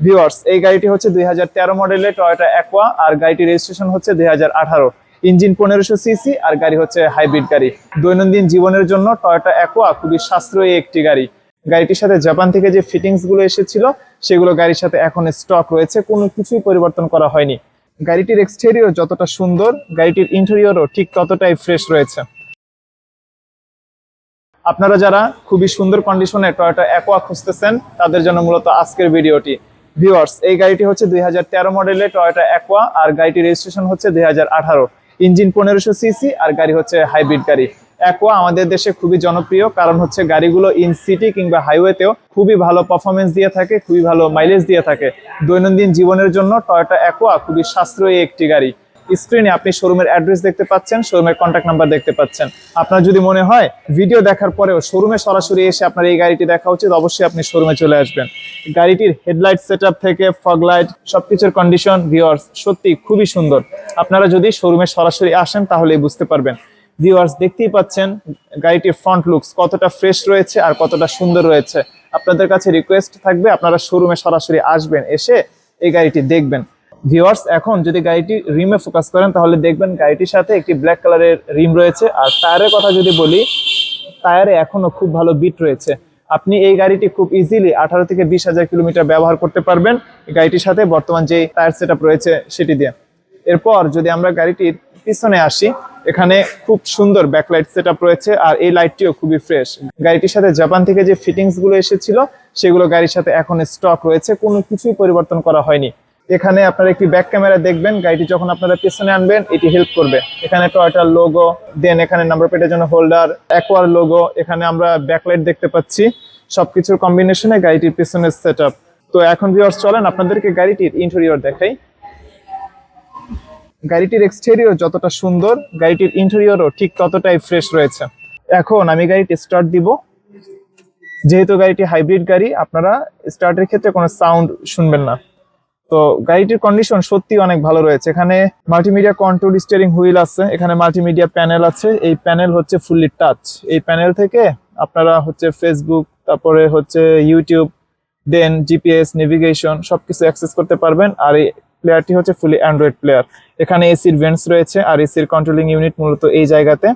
Viewers এই গাড়িটি হচ্ছে দুই হাজার তেরো মডেলের টয়োটা অ্যাকোয়া আর গাড়িটির রেজিস্ট্রেশন হচ্ছে দুই হাজার আঠারো। ইঞ্জিন পনেরোশো সিসি আর গাড়ি হচ্ছে হাইব্রিড গাড়ি। দৈনন্দিন জীবনের জন্য টয়োটা অ্যাকোয়া খুবই সাশ্রয়ী একটি গাড়ি। গাড়িটির সাথে জাপান থেকে যে ফিটিংসগুলো এসেছিল, সেগুলো গাড়ির সাথে এখন স্টক রয়েছে, কোনো কিছুই পরিবর্তন করা হয়নি। গাড়িটির এক্সটেরিয়র যতটা সুন্দর, গাড়িটির ইন্টেরিয়রও ঠিক ততটাই ফ্রেশ রয়েছে। আপনারা যারা খুবই সুন্দর কন্ডিশনে টয়োটা অ্যাকোয়া খুঁজতেছেন, তাদের জন্য মূলত আজকের ভিডিওটি ভিউয়ার্স এই গাড়িটি হচ্ছে দুই মডেলের টয়টা অ্যাকোয়া আর গাড়িটির রেজিস্ট্রেশন হচ্ছে দু হাজার আঠারো। ইঞ্জিন পনেরোশো সিসি আর গাড়ি হচ্ছে হাইব্রিড গাড়ি। অ্যাকোয়া আমাদের দেশে খুবই জনপ্রিয়, কারণ হচ্ছে গাড়িগুলো ইন সিটি কিংবা হাইওয়েতেও খুবই ভালো পারফরমেন্স দিয়ে থাকে, খুবই ভালো মাইলেজ দিয়ে থাকে। দৈনন্দিন জীবনের জন্য টয়টা অ্যাকোয়া খুবই সাশ্রয়ী একটি গাড়ি। স্ক্রিনে আপনি শোরুমের অ্যাড্রেস দেখতে পাচ্ছেন, শোরুমের কন্ট্যাক্ট নাম্বার দেখতে পাচ্ছেন। আপনার যদি মনে হয় ভিডিও দেখার পরেও শোরুমে সরাসরি এসে আপনার এই গাড়িটি দেখা উচিত, অবশ্যই আপনি শোরুমে চলে আসবেন। গাড়িটির হেডলাইট সেটআপ থেকে ফগ লাইট সবকিছুর কন্ডিশন ভিওয়ার্স সত্যি খুবই সুন্দর। আপনারা যদি শোরুমে সরাসরি আসেন, তাহলেই বুঝতে পারবেন। ভিউয়ার্স দেখতেই পাচ্ছেন গাড়িটির ফ্রন্ট লুকস কতটা ফ্রেশ রয়েছে আর কতটা সুন্দর রয়েছে। আপনাদের কাছে রিকোয়েস্ট থাকবে, আপনারা শোরুমে সরাসরি আসবেন, এসে এই গাড়িটি দেখবেন। ভিউয়ার্স, এখন যদি গাড়িটি রিমে ফোকাস করেন, তাহলে দেখবেন গাড়িটির সাথে একটি ব্ল্যাক কালারের রিম রয়েছে। আর টায়ারের কথা যদি বলি, টায়ারে এখনও খুব ভালো বিট রয়েছে। আপনি এই গাড়িটি খুব ইজিলি আঠারো থেকে বিশ হাজার কিলোমিটার ব্যবহার করতে পারবেন গাড়িটির সাথে। বর্তমান যে টায়ার সেট রয়েছে সেটি দিয়ে। এরপর যদি আমরা গাড়িটির পিছনে আসি, এখানে খুব সুন্দর ব্যাকলাইট সেট রয়েছে আর এই লাইটটিও খুবই ফ্রেশ গাড়িটির সাথে জাপান থেকে যে ফিটিংসগুলো এসেছিল, সেগুলো গাড়ির সাথে এখন স্টক রয়েছে। কোনো কিছুই পরিবর্তন করা হয়নি। এখানে আপনারা একটি ব্যাক ক্যামেরা দেখবেন, গাড়িটি যখন আপনারা পেছনে আনবেন, এটি হেল্প করবে। এখানে টয়টার লোগো দেন এখানে নাম্বার প্লেটের জন্য হোল্ডার অ্যাকোয়ার লোগো এখানে আমরা ব্যাকলাইট দেখতে পাচ্ছি। সবকিছুর কম্বিনেশনে গাড়িটির পেছনের সেট তো এখন ভিউয়ার্স চলেন আপনাদেরকে গাড়িটির ইন্টেরিয়র দেখাই। গাড়িটির এক্সটেরিয়র যতটা সুন্দর, গাড়িটির ইন্টেরিয়রও ঠিক ততটাই ফ্রেশ রয়েছে। এখন আমি গাড়িটি স্টার্ট দিব। যেহেতু গাড়িটি হাইব্রিড গাড়ি, আপনারা স্টার্টের ক্ষেত্রে কোনো সাউন্ড শুনবেন না। তো গাড়িটির কন্ডিশন সত্যি অনেক ভালো রয়েছে। এখানে মাল্টিমিডিয়া কন্ট্রোল স্টিয়ারিং হুইল আছে, এখানে মাল্টিমিডিয়া প্যানেল আছে, এই প্যানেল হচ্ছে ফুললি টাচ এই প্যানেল থেকে আপনারা হচ্ছে ফেসবুক তারপরে হচ্ছে ইউটিউব দেন জিপিএস নেভিগেশন সবকিছু অ্যাক্সেস করতে পারবেন। আর এই প্লেয়ারটি হচ্ছে ফুলি অ্যান্ড্রয়েড প্লেয়ার এখানে এসির ভেন্টস রয়েছে, আর এসির কন্ট্রোলিং ইউনিট মূলত এই জায়গাতে।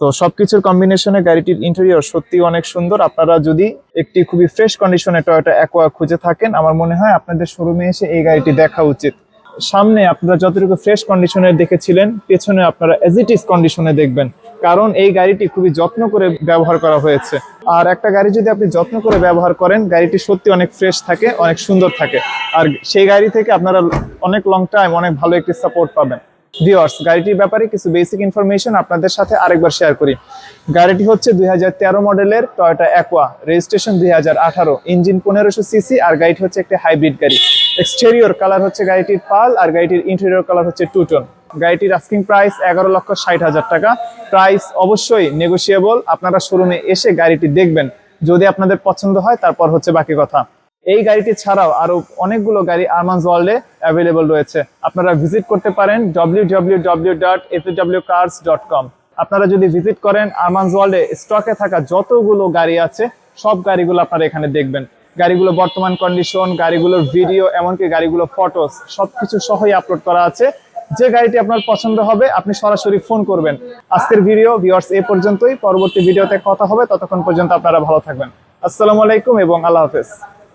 তো সবকিছুর কম্বিনেশনে গাড়িটির ইন্টেরিয়র সত্যি অনেক সুন্দর। আপনারা যদি একটি খুবই ফ্রেশ কন্ডিশনে টয়োটা অ্যাকোয়া খুঁজে থাকেন, আমার মনে হয় আপনাদের শোরুমে এসে এই গাড়িটি দেখা উচিত। সামনে আপনারা যতটুকু ফ্রেশ কন্ডিশনে দেখেছিলেন, পেছনে আপনারা এজিটিস কন্ডিশনে দেখবেন, কারণ এই গাড়িটি খুবই যত্ন করে ব্যবহার করা হয়েছে। আর একটা গাড়ি যদি আপনি যত্ন করে ব্যবহার করেন, গাড়িটি সত্যি অনেক ফ্রেশ থাকে, অনেক সুন্দর থাকে। আর সেই গাড়ি থেকে আপনারা অনেক লং টাইম অনেক ভালো একটি সাপোর্ট পাবেন। ভিওয়ার্স গাড়িটির ব্যাপারে কিছু বেসিক ইনফরমেশন আপনাদের সাথে আরেকবার শেয়ার করি। গাড়িটি হচ্ছে দুই হাজার তেরো মডেলের টয়োটা অ্যাকোয়া রেজিস্ট্রেশন দুই হাজার আঠারো ইঞ্জিন পনেরোশো সিসি আর গাড়িটি হচ্ছে একটি হাইব্রিড গাড়ি। এক্সটেরিয়র কালার হচ্ছে গাড়িটির পাল আর গাড়িটির ইন্টেরিয়র কালার হচ্ছে টুটন গাড়িটির আস্কিং প্রাইস এগারো লক্ষ ষাট হাজার টাকা। প্রাইস অবশ্যই নেগোসিয়েবল আপনারা শোরুমে এসে গাড়িটি দেখবেন। যদি আপনাদের পছন্দ হয়, তারপর হচ্ছে বাকি কথা। এই গাড়িটি ছাড়াও আরও অনেকগুলো গাড়ি আরমান্স ওয়ার্ল্ডে অ্যাভেলেবল রয়েছে। আপনারা ভিজিট করতে পারেন www.fwcars.com আপনারা যদি ভিজিট করেন আরমান্স ওয়ার্ল্ডে স্টকে থাকা যতগুলো গাড়ি আছে, সব গাড়িগুলো আপনারা এখানে দেখবেন। গাড়িগুলো বর্তমান কন্ডিশন গাড়িগুলোর ভিডিও এমনকি গাড়িগুলো ফটোস সবকিছু সহই আপলোড করা আছে। যে গাড়িটি আপনার পছন্দ হবে, আপনি সরাসরি ফোন করবেন। আজকের ভিডিও ভিউয়ার্স এ পর্যন্তই। পরবর্তী ভিডিওতে কথা হবে। ততক্ষণ পর্যন্ত আপনারা ভালো থাকবেন। আসসালামু আলাইকুম এবং আল্লাহ হাফেজ।